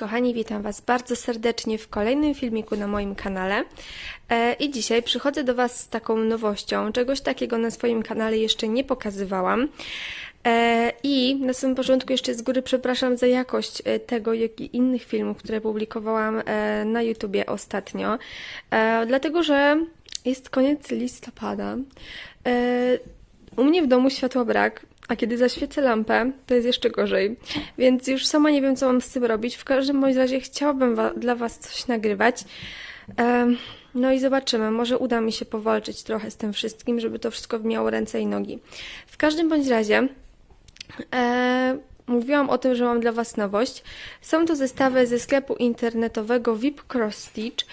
Kochani, witam Was bardzo serdecznie w kolejnym filmiku na moim kanale. E, I dzisiaj przychodzę do Was z taką nowością. Czegoś takiego na swoim kanale jeszcze nie pokazywałam. E, I na samym początku jeszcze z góry przepraszam za jakość e, tego, jak i innych filmów, które publikowałam na YouTubie ostatnio. Dlatego, że jest koniec listopada. U mnie w domu światła brak, a kiedy zaświecę lampę, to jest jeszcze gorzej. Więc już sama nie wiem, co mam z tym robić. W każdym bądź razie chciałabym wa- dla Was coś nagrywać. No i zobaczymy, może uda mi się powalczyć trochę z tym wszystkim, żeby to wszystko miało ręce i nogi. W każdym bądź razie e, mówiłam o tym, że mam dla Was nowość. Są to zestawy ze sklepu internetowego VIP Cross Stitch.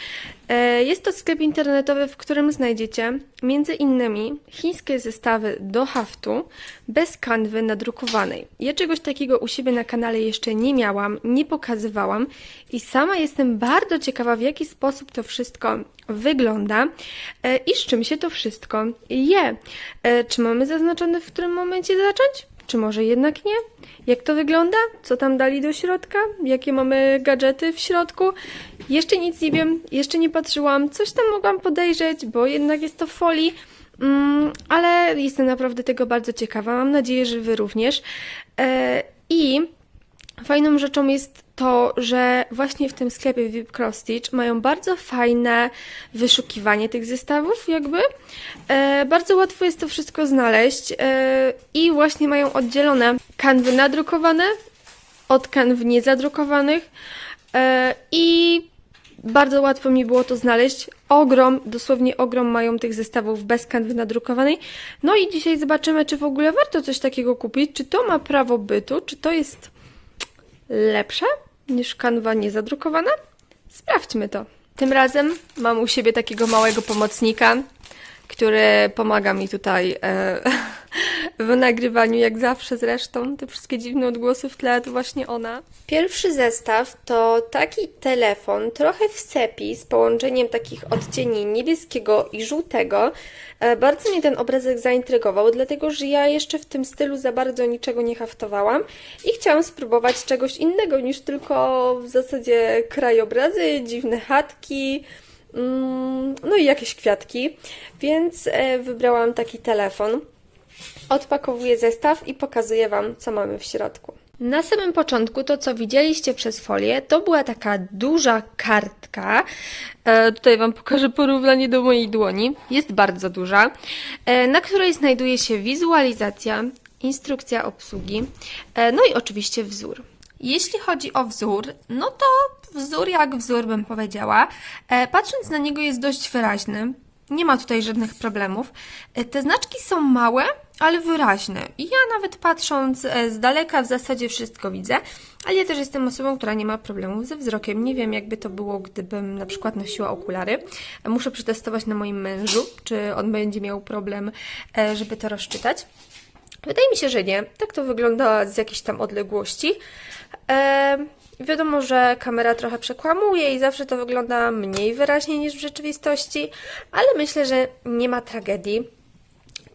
E, jest to sklep internetowy, w którym znajdziecie między innymi chińskie zestawy do haftu bez kanwy nadrukowanej. Ja czegoś takiego u siebie na kanale jeszcze nie miałam, nie pokazywałam i sama jestem bardzo ciekawa, w jaki sposób to wszystko wygląda e, i z czym się to wszystko je. E, Czy mamy zaznaczone, w którym momencie zacząć? Czy może jednak nie? Jak to wygląda? Co tam dali do środka? Jakie mamy gadżety w środku? Jeszcze nic nie wiem, jeszcze nie patrzyłam. Coś tam mogłam podejrzeć, bo jednak jest to folii. Mm, ale jestem naprawdę tego bardzo ciekawa. Mam nadzieję, że Wy również. E, I Fajną rzeczą jest to, że właśnie w tym sklepie VIP Cross Stitch mają bardzo fajne wyszukiwanie tych zestawów, jakby. E, bardzo łatwo jest to wszystko znaleźć e, i właśnie mają oddzielone kanwy nadrukowane od kanw niezadrukowanych e, i bardzo łatwo mi było to znaleźć. Ogrom, dosłownie ogrom mają tych zestawów bez kanwy nadrukowanej. No i dzisiaj zobaczymy, czy w ogóle warto coś takiego kupić, czy to ma prawo bytu, czy to jest lepsze niż kanwa niezadrukowana? Sprawdźmy to. Tym razem mam u siebie takiego małego pomocnika, który pomaga mi tutaj e, w nagrywaniu, jak zawsze zresztą. Te wszystkie dziwne odgłosy w tle to właśnie ona. Pierwszy zestaw to taki telefon, trochę w sepi, z połączeniem takich odcieni niebieskiego i żółtego. E, Bardzo mnie ten obrazek zaintrygował, dlatego że ja jeszcze w tym stylu za bardzo niczego nie haftowałam i chciałam spróbować czegoś innego niż tylko w zasadzie krajobrazy, dziwne chatki, mm, no i jakieś kwiatki, więc e, wybrałam taki telefon. Odpakowuję zestaw i pokazuję Wam, co mamy w środku. Na samym początku to, co widzieliście przez folię, to była taka duża kartka. E, tutaj Wam pokażę porównanie do mojej dłoni. Jest bardzo duża, e, na której znajduje się wizualizacja, instrukcja obsługi, e, no i oczywiście wzór. Jeśli chodzi o wzór, no to wzór jak wzór bym powiedziała. E, patrząc na niego jest dość wyraźny. Nie ma tutaj żadnych problemów. E, Te znaczki są małe, ale wyraźne. Ja nawet patrząc e, z daleka w zasadzie wszystko widzę, ale ja też jestem osobą, która nie ma problemów ze wzrokiem. Nie wiem, jakby to było, gdybym na przykład nosiła okulary. Muszę przetestować na moim mężu, czy on będzie miał problem, e, żeby to rozczytać. Wydaje mi się, że nie. Tak to wygląda z jakiejś tam odległości. E, wiadomo, że kamera trochę przekłamuje i zawsze to wygląda mniej wyraźnie niż w rzeczywistości, ale myślę, że nie ma tragedii.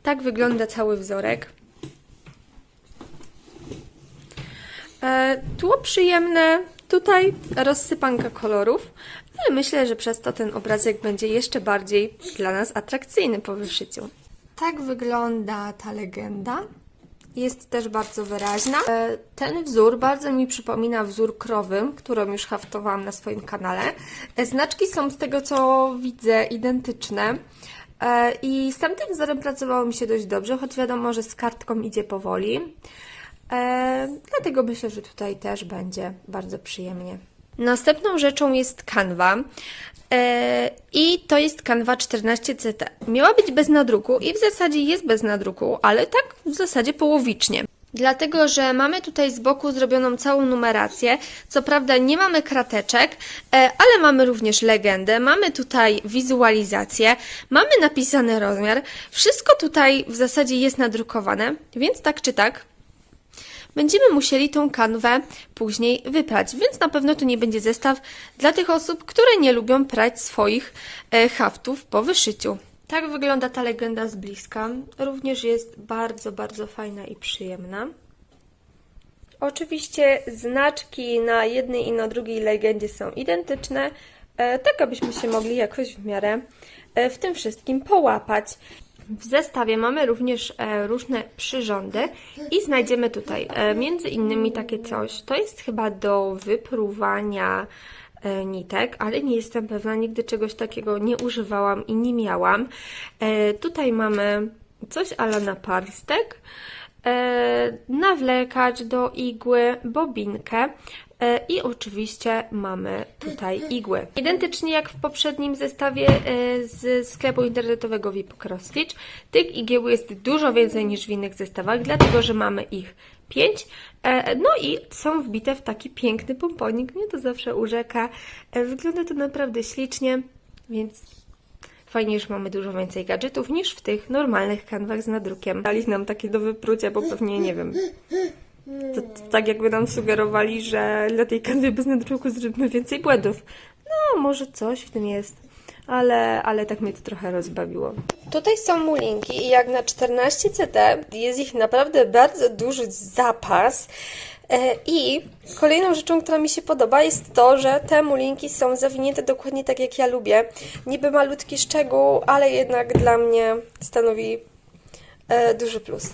Tak wygląda cały wzorek. E, tło przyjemne, tutaj rozsypanka kolorów, ale myślę, że przez to ten obrazek będzie jeszcze bardziej dla nas atrakcyjny po wyszyciu. Tak wygląda ta legenda. Jest też bardzo wyraźna. E, Ten wzór bardzo mi przypomina wzór krowy, którą już haftowałam na swoim kanale. E, Znaczki są z tego co widzę identyczne. E, I z tamtym wzorem pracowało mi się dość dobrze, choć wiadomo, że z kartką idzie powoli. E, dlatego myślę, że tutaj też będzie bardzo przyjemnie. Następną rzeczą jest kanwa. E, I to jest kanwa 14CT. Miała być bez nadruku i w zasadzie jest bez nadruku, ale tak w zasadzie połowicznie. Dlatego, że mamy tutaj z boku zrobioną całą numerację. Co prawda nie mamy krateczek, e, ale mamy również legendę, mamy tutaj wizualizację, mamy napisany rozmiar. Wszystko tutaj w zasadzie jest nadrukowane, więc tak czy tak będziemy musieli tą kanwę później wyprać, więc na pewno to nie będzie zestaw dla tych osób, które nie lubią prać swoich e, haftów po wyszyciu. Tak wygląda ta legenda z bliska. Również jest bardzo, bardzo fajna i przyjemna. Oczywiście znaczki na jednej i na drugiej legendzie są identyczne, e, tak abyśmy się mogli jakoś w miarę e, w tym wszystkim połapać. W zestawie mamy również e, różne przyrządy i znajdziemy tutaj między innymi takie coś. To jest chyba do wypruwania nitek, ale nie jestem pewna, nigdy czegoś takiego nie używałam i nie miałam. E, tutaj mamy coś ala na parstek, e, nawlekacz do igły, bobinkę e, i oczywiście mamy tutaj igły. Identycznie jak w poprzednim zestawie e, z sklepu internetowego Vipok Stitch, tych igieł jest dużo więcej niż w innych zestawach, dlatego że mamy ich 5. No i są wbite w taki piękny pomponik. Mnie to zawsze urzeka. E, Wygląda to naprawdę ślicznie, więc Fajnie, że mamy dużo więcej gadżetów niż w tych normalnych kanwach z nadrukiem. Dali nam takie do wyprucia, bo pewnie, nie wiem, to, to tak jakby nam sugerowali, że dla tej kanwy bez nadruku zrobimy więcej błędów. No, może coś w tym jest, ale, ale tak mnie to trochę rozbawiło. Tutaj są mulinki i jak na 14 CT jest ich naprawdę bardzo duży zapas. E, I kolejną rzeczą, która mi się podoba, jest to, że te mulinki są zawinięte dokładnie tak, jak ja lubię. Niby malutki szczegół, ale jednak dla mnie stanowi e, duży plus.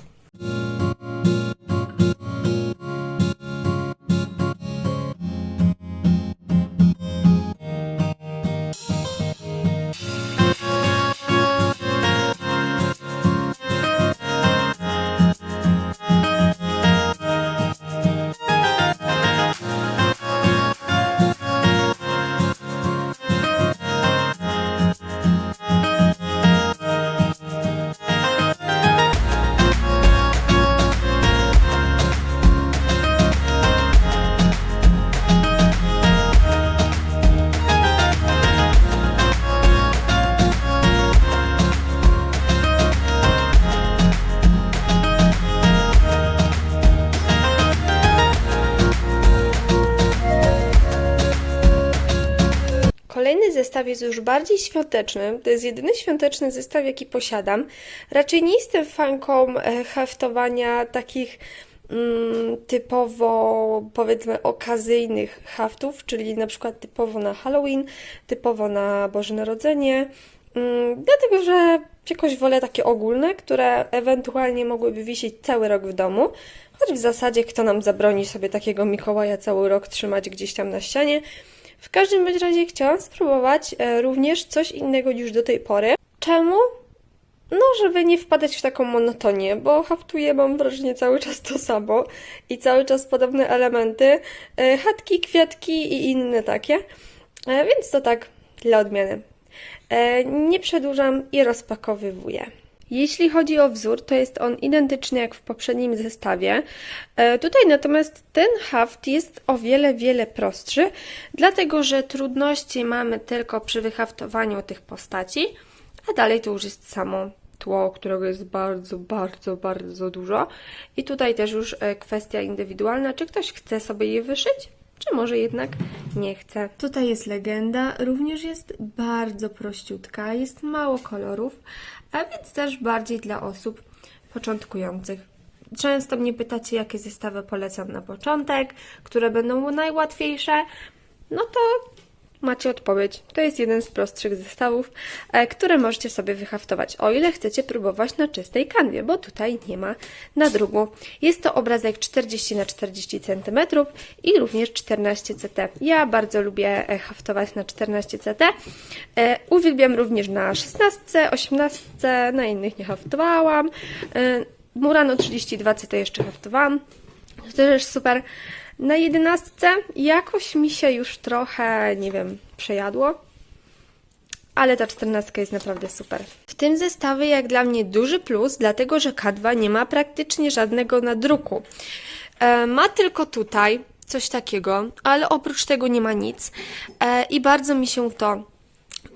Zestaw jest już bardziej świąteczny. To jest jedyny świąteczny zestaw, jaki posiadam. Raczej nie jestem fanką e, haftowania takich mm, typowo, powiedzmy, okazyjnych haftów, czyli na przykład typowo na Halloween, typowo na Boże Narodzenie. Mm, dlatego, że jakoś wolę takie ogólne, które ewentualnie mogłyby wisieć cały rok w domu. Choć w zasadzie kto nam zabroni sobie takiego Mikołaja cały rok trzymać gdzieś tam na ścianie. W każdym bądź razie chciałam spróbować e, również coś innego niż do tej pory. Czemu? No, żeby nie wpadać w taką monotonię, bo haftuję, mam wrażenie, cały czas to samo i cały czas podobne elementy, e, chatki, kwiatki i inne takie, e, więc to tak dla odmiany. Nie przedłużam i rozpakowywuję. Jeśli chodzi o wzór, to jest on identyczny jak w poprzednim zestawie. E, Tutaj natomiast ten haft jest o wiele, wiele prostszy, dlatego że trudności mamy tylko przy wyhaftowaniu tych postaci, a dalej to już jest samo tło, którego jest bardzo, bardzo, bardzo dużo. I tutaj też już e, kwestia indywidualna, czy ktoś chce sobie je wyszyć, czy może jednak nie chce. Tutaj jest legenda, również jest bardzo prościutka, jest mało kolorów, a więc też bardziej dla osób początkujących. Często mnie pytacie, jakie zestawy polecam na początek, które będą najłatwiejsze. No to macie odpowiedź. To jest jeden z prostszych zestawów, e, które możecie sobie wyhaftować, o ile chcecie próbować na czystej kanwie, bo tutaj nie ma nadrugu. Jest to obrazek 40 na 40 cm i również 14 CT. Ja bardzo lubię e, haftować na 14 CT. E, Uwielbiam również na 16, 18, na innych nie haftowałam. Murano 32 CT jeszcze haftowałam. To też super. Na jedenastce jakoś mi się już trochę, nie wiem, przejadło. Ale ta czternastka jest naprawdę super. W tym zestawie jak dla mnie duży plus, dlatego że K2 nie ma praktycznie żadnego nadruku. E, ma tylko tutaj coś takiego, ale oprócz tego nie ma nic. E, I bardzo mi się to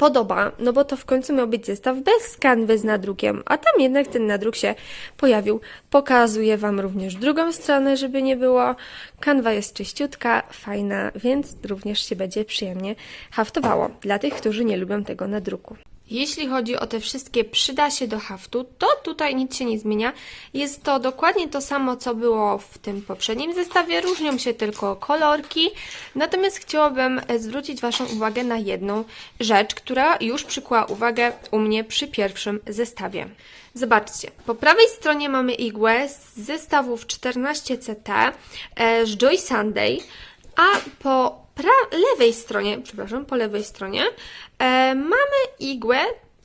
podoba, no bo to w końcu miał być zestaw bez kanwy z nadrukiem, a tam jednak ten nadruk się pojawił. Pokazuję Wam również drugą stronę, żeby nie było. Kanwa jest czyściutka, fajna, więc również się będzie przyjemnie haftowało dla tych, którzy nie lubią tego nadruku. Jeśli chodzi o te wszystkie przyda się do haftu, to tutaj nic się nie zmienia. Jest to dokładnie to samo, co było w tym poprzednim zestawie, różnią się tylko kolorki. Natomiast chciałabym e, zwrócić Waszą uwagę na jedną rzecz, która już przykuła uwagę u mnie przy pierwszym zestawie. Zobaczcie, po prawej stronie mamy igłę z zestawów 14CT e, z Joy Sunday, a po lewej stronie, przepraszam, po lewej stronie e, mamy igłę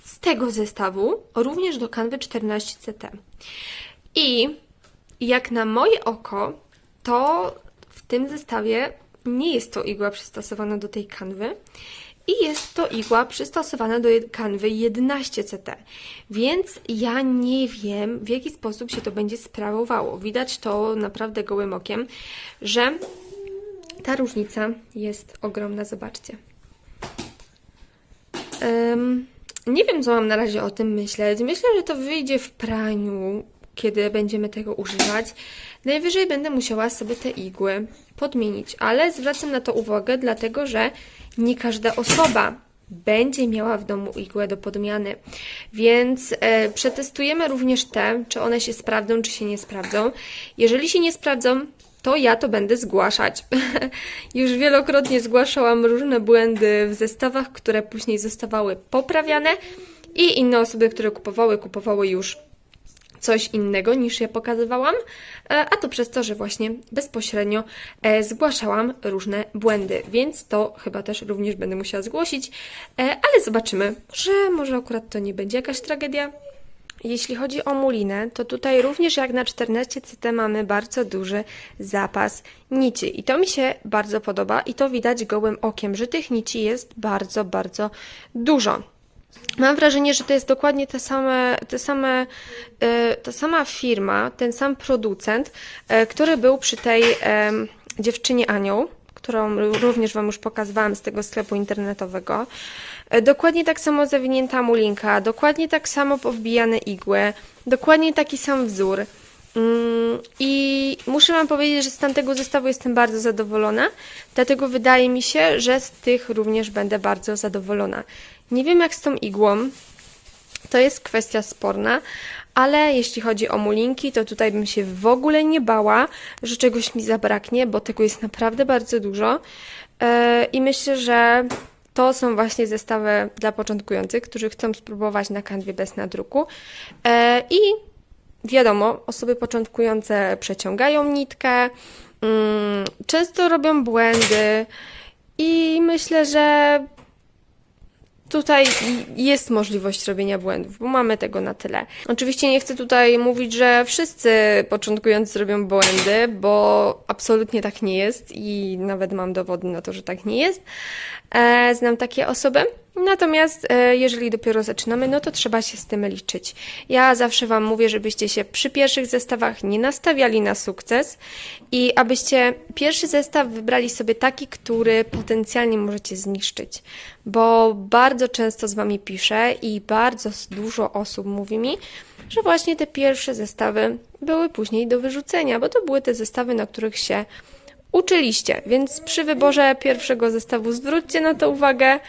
z tego zestawu, również do kanwy 14CT. I jak na moje oko, to w tym zestawie nie jest to igła przystosowana do tej kanwy i jest to igła przystosowana do kanwy 11CT. Więc ja nie wiem, w jaki sposób się to będzie sprawowało. Widać to naprawdę gołym okiem, że ta różnica jest ogromna, zobaczcie. Em, nie wiem, co mam na razie o tym myśleć. Myślę, że to wyjdzie w praniu, kiedy będziemy tego używać. Najwyżej będę musiała sobie te igły podmienić, ale zwracam na to uwagę, dlatego że nie każda osoba będzie miała w domu igłę do podmiany. Więc e, przetestujemy również te, czy one się sprawdzą, czy się nie sprawdzą. Jeżeli się nie sprawdzą, to ja to będę zgłaszać. Już wielokrotnie zgłaszałam różne błędy w zestawach, które później zostawały poprawiane i inne osoby, które kupowały, kupowały już coś innego niż ja pokazywałam, e, a to przez to, że właśnie bezpośrednio e, zgłaszałam różne błędy, więc to chyba też również będę musiała zgłosić, e, ale zobaczymy, że może akurat to nie będzie jakaś tragedia. Jeśli chodzi o mulinę, to tutaj również jak na 14 CT mamy bardzo duży zapas nici i to mi się bardzo podoba i to widać gołym okiem, że tych nici jest bardzo, bardzo dużo. Mam wrażenie, że to jest dokładnie te same, te same, e, ta sama firma, ten sam producent, e, który był przy tej dziewczynie Anioł, którą również Wam już pokazywałam z tego sklepu internetowego. E, Dokładnie tak samo zawinięta mulinka, dokładnie tak samo powbijane igły, dokładnie taki sam wzór. Mm, I muszę Wam powiedzieć, że z tamtego zestawu jestem bardzo zadowolona, dlatego wydaje mi się, że z tych również będę bardzo zadowolona. Nie wiem jak z tą igłą, to jest kwestia sporna, ale jeśli chodzi o mulinki, to tutaj bym się w ogóle nie bała, że czegoś mi zabraknie, bo tego jest naprawdę bardzo dużo. E, I myślę, że to są właśnie zestawy dla początkujących, którzy chcą spróbować na kanwie bez nadruku. E, I wiadomo, osoby początkujące przeciągają nitkę, mm, często robią błędy i myślę, że tutaj jest możliwość robienia błędów, bo mamy tego na tyle. Oczywiście nie chcę tutaj mówić, że wszyscy początkujący robią błędy, bo absolutnie tak nie jest i nawet mam dowody na to, że tak nie jest. E, znam takie osoby. Natomiast e, jeżeli dopiero zaczynamy, no to trzeba się z tym liczyć. Ja zawsze Wam mówię, żebyście się przy pierwszych zestawach nie nastawiali na sukces i abyście pierwszy zestaw wybrali sobie taki, który potencjalnie możecie zniszczyć, bo bardzo często z Wami piszę i bardzo dużo osób mówi mi, że właśnie te pierwsze zestawy były później do wyrzucenia, bo to były te zestawy, na których się uczyliście, więc przy wyborze pierwszego zestawu zwróćcie na to uwagę,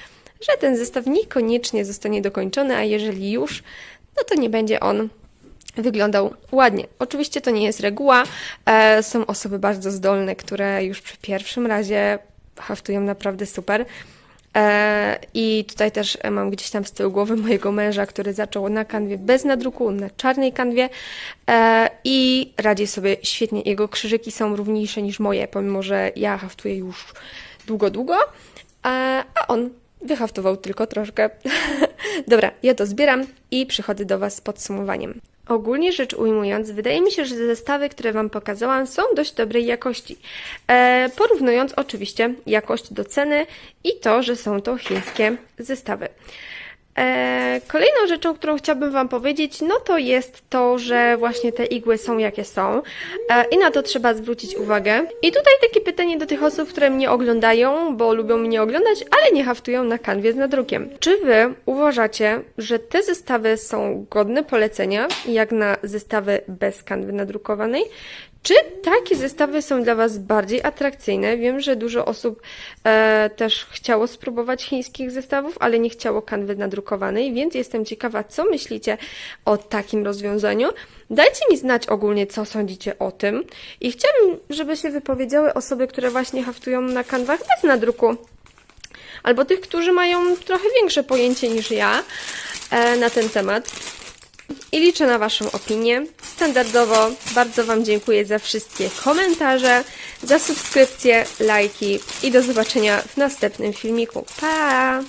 że ten zestaw niekoniecznie zostanie dokończony, a jeżeli już, no to nie będzie on wyglądał ładnie. Oczywiście to nie jest reguła. E, są osoby bardzo zdolne, które już przy pierwszym razie haftują naprawdę super. E, I tutaj też mam gdzieś tam z tyłu głowy mojego męża, który zaczął na kanwie bez nadruku, na czarnej kanwie e, i radzi sobie świetnie. Jego krzyżyki są równiejsze niż moje, pomimo że ja haftuję już długo, długo, e, a on wyhaftował tylko troszkę. Dobra, ja to zbieram i przychodzę do Was z podsumowaniem. Ogólnie rzecz ujmując, wydaje mi się, że zestawy, które Wam pokazałam, są dość dobrej jakości. E, porównując oczywiście jakość do ceny i to, że są to chińskie zestawy. E, kolejną rzeczą, którą chciałabym Wam powiedzieć, no to jest to, że właśnie te igły są jakie są e, i na to trzeba zwrócić uwagę. I tutaj takie pytanie do tych osób, które mnie oglądają, bo lubią mnie oglądać, ale nie haftują na kanwie z nadrukiem. Czy Wy uważacie, że te zestawy są godne polecenia, jak na zestawy bez kanwy nadrukowanej? Czy takie zestawy są dla Was bardziej atrakcyjne? Wiem, że dużo osób e, też chciało spróbować chińskich zestawów, ale nie chciało kanwy nadrukowanej. drukowanej, więc jestem ciekawa, co myślicie o takim rozwiązaniu. Dajcie mi znać ogólnie, co sądzicie o tym i chciałabym, żeby się wypowiedziały osoby, które właśnie haftują na kanwach bez nadruku albo tych, którzy mają trochę większe pojęcie niż ja e, na ten temat. I liczę na Waszą opinię. Standardowo bardzo Wam dziękuję za wszystkie komentarze, za subskrypcje, lajki i do zobaczenia w następnym filmiku. Pa!